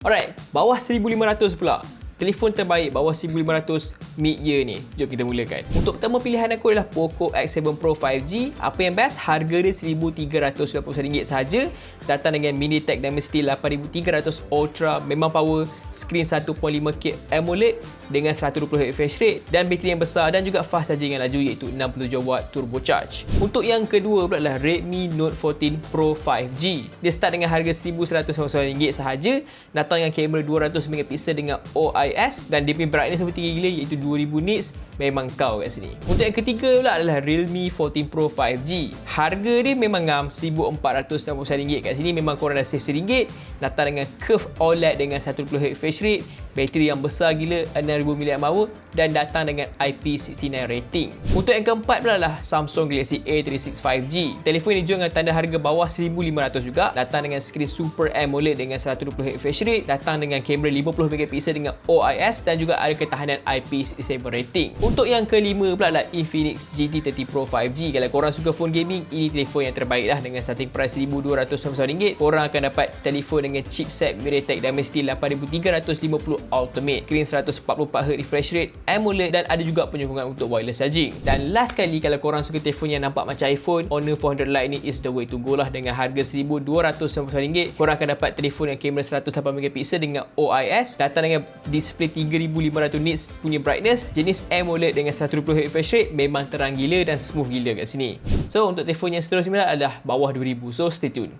Alright, bawah 1500 pula. Telefon terbaik bawah 1500 mid-year ni. Jom kita mulakan. Untuk pertama pilihan aku adalah Poco X7 Pro 5G. Apa yang best? Harga dia RM1,390 sahaja. Datang dengan MediaTek Dimensity 8300 Ultra. Memang power. Screen 1.5K AMOLED dengan 120Hz refresh rate. Dan bateri yang besar dan juga fast charging yang laju iaitu 67W turbo charge. Untuk yang kedua pula adalah Redmi Note 14 Pro 5G. Dia start dengan harga RM1,199 sahaja. Datang dengan kamera 200MP dengan OIS IPS dan dia punya brightness pun tinggi gila iaitu 2000 nits memang kau kat sini. Untuk yang ketiga pula adalah Realme 14 Pro 5G. Harga dia memang ngam RM1499 kat sini memang korang dah save RM1 datang dengan curve OLED dengan 120Hz refresh rate bateri yang besar gila 6000 mAh dan datang dengan IP69 rating. Untuk yang keempat pula adalah Samsung Galaxy A36 5G. Telefon ini jual dengan tanda harga bawah 1500 juga, datang dengan skrin Super AMOLED dengan 120Hz refresh rate, datang dengan kamera 50MP dengan OIS dan juga ada ketahanan IP67 rating. Untuk yang kelima pula adalah Infinix GT30 Pro 5G. Kalau korang suka phone gaming, ini telefon yang terbaik lah dengan starting price RM1299. Korang akan dapat telefon dengan chipset MediaTek Dimensity 8350 Ultimate, screen 144Hz refresh rate, AMOLED dan ada juga penyokong untuk wireless charging. Dan last sekali kalau korang suka telefon yang nampak macam iPhone, Honor 400 Lite ni is the way to go lah dengan harga RM1299. Korang akan dapat telefon yang kamera 108MP dengan OIS, datang dengan display 3500 nits punya brightness, jenis AMOLED dengan 120Hz refresh rate memang terang gila dan smooth gila kat sini. So untuk telefon yang seterusnya adalah bawah 2000. So stay tune.